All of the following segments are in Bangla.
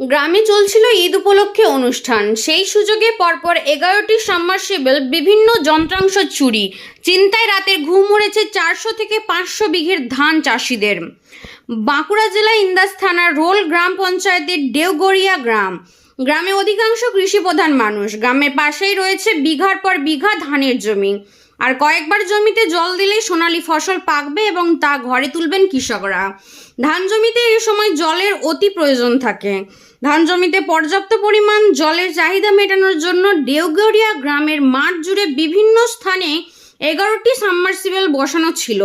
গ্রামে চলছিল ঈদ উপলক্ষে অনুষ্ঠান। সেই সুযোগে পরপর এগারোটি সাবমার্সিবল, বিভিন্ন যন্ত্রাংশ চুরি। চিন্তায় রাতের ঘুম উড়েছে চারশো থেকে পাঁচশো বিঘের ধান চাষিদের। বাঁকুড়া জেলা ইন্দাস থানার রোল গ্রাম পঞ্চায়েতের দেওগড়িয়া গ্রাম। গ্রামে অধিকাংশ কৃষিপ্রধান মানুষ। গ্রামের পাশেই রয়েছে বিঘার পর বিঘা ধানের জমি। আর কয়েকবার জমিতে জল দিলেই সোনালী ফসল পাকবে এবং তা ঘরে তুলবেন কৃষকরা। ধান জমিতে এই সময় জলের অতি প্রয়োজন থাকে। ধান জমিতে পর্যাপ্ত পরিমাণ জলের চাহিদা মেটানোর জন্য দেওগড়িয়া গ্রামের মাঠ জুড়ে বিভিন্ন স্থানে এগারোটি সাবমার্সিবল বসানো ছিল।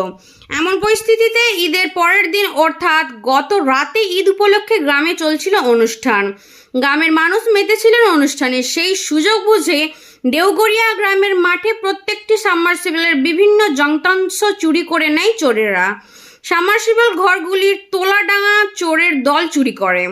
এমন পরিস্থিতিতে ঈদের পরের দিন অর্থাৎ গত রাতে ঈদ উপলক্ষে গ্রামে চলছিল অনুষ্ঠান। গ্রামের মানুষ মেতেছিলেন অনুষ্ঠানে সেই সুযোগ বুঝে দেওগড়িয়া গ্রামের মাঠে প্রত্যেকটি সাবমার্সিবলের বিভিন্ন যন্ত্রাংশ চুরি করে নেয় চোরেরা। সাবমার্সিবল ঘরগুলির তোলাডাঙা চোরের দল চুরি করে।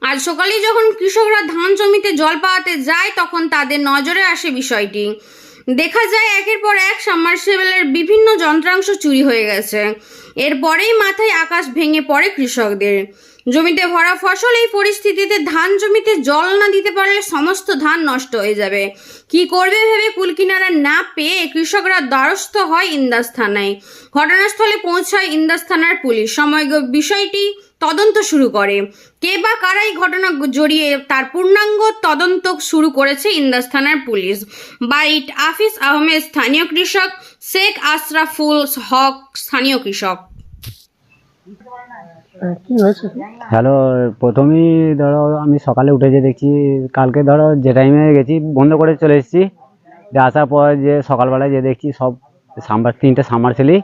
আজ সকালে যখন কৃষকরা ধান জমিতে জল পাওয়াতে যায়, তখন তাদের নজরে আসে বিষয়টি। দেখা যায় একের পর এক সাবমার্সিবলের বিভিন্ন যন্ত্রাংশ চুরি হয়ে গেছে। এরপরেই মাথায় আকাশ ভেঙে পড়ে কৃষকদের। জমিতে ভরা ফসল এই পরিস্থিতিতে ধান জমিতে জল না দিতে পারলে সমস্ত ধান নষ্ট হয়ে যাবে। কি করবে ভেবে কুলকিনারা না পেয়ে কৃষকরা দ্বারস্থ হয় ইন্দাস থানায়। ঘটনাস্থলে পৌঁছায় ইন্দাস থানার পুলিশ। সময় বিষয়টি তদন্ত শুরু করে। কে বা কারা এই ঘটনা জড়িয়ে তার পূর্ণাঙ্গ তদন্ত শুরু করেছে ইন্দাস থানার পুলিশ। বাইট আফিস আহমেদ স্থানীয় কৃষক শেখ আশরাফুল হক স্থানীয় কৃষক। হ্যাঁ, কি হয়েছে? কি? হ্যালো প্রথমেই ধরো আমি সকালে উঠে যে দেখছি কালকে ধরো যে টাইমে গেছি বন্ধ করে চলে এসেছি। আসার পর যে সকালবেলায় যে দেখছি সব সাম্বার তিনটে সামারসেলি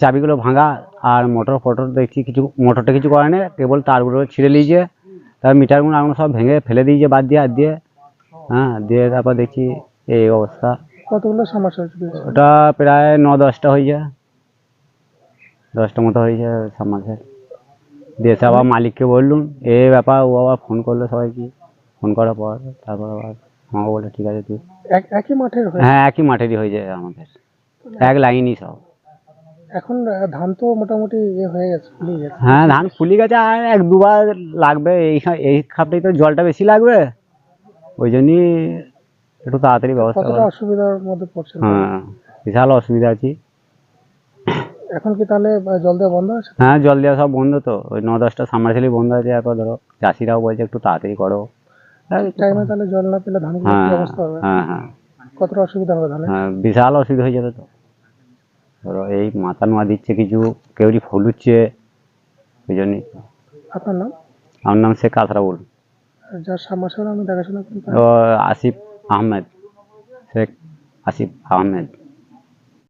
চাবিগুলো ভাঙা আর মোটর ফটর দেখছি কিছু মোটরটা কিছু করে না কেবল তারগুলো ছিঁড়ে নিয়েছে। তার মিটারগুলো আগুন সব ভেঙে ফেলে দিয়েছে বাদ দিয়ে আর দিয়ে। হ্যাঁ দিয়ে তারপর দেখছি এই অবস্থা। কতগুলো সমস্যা ওটা প্রায় ন দশটা হয়েছে। দশটা মতো হয়েছে সামাসের দিয়ে এসে আবার মালিককে বললুম এই ব্যাপার ও আবার ফোন করল সবাইকে। ফোন করার পর তারপর আবার আমাকে বলল ঠিক আছে তুই একই মাঠের হ্যাঁ একই মাঠেরই হয়ে যায় আমাদের এক লাইনই সব। এখন ধান তো মোটামুটি ইয়ে হয়ে গেছে ফুলিয়ে গেছে। হ্যাঁ ধান ফুলি গেছে আর এক দুবার লাগবে এই এই খাপটাই তো জলটা বেশি লাগবে। ওই জন্যই একটু তাড়াতাড়ি ব্যবস্থা কতটা অসুবিধার মধ্যে পড়ছে হ্যাঁ বিশাল অসুবিধা আছি। এখন কি তাহলে জল দেওয়া বন্ধ আছে? হ্যাঁ জল দেওয়া সব বন্ধ তো। ওই ন দশটা সামারসেলি বন্ধ আছে এরপর ধরো। চাষিরাও বলছে একটু তাড়াতাড়ি করো। টাইমে তাহলে জল না পেলে কি হ্যাঁ অবস্থা হবে? হ্যাঁ হ্যাঁ। কতটা অসুবিধা হবে ধানে হ্যাঁ বিশাল অসুবিধা হয়ে যাবে তো। ধরো এই মাথা নোয়া দিচ্ছে কিছু কেউরি ফলুচ্ছে ওই জন্যই আপনার নাম? আমার নাম শেখ আশরাফুল বলুন। যার সামনে আমি দেখাশোনা করি আসিফ আহমেদ। শেখ আসিফ আহমেদ।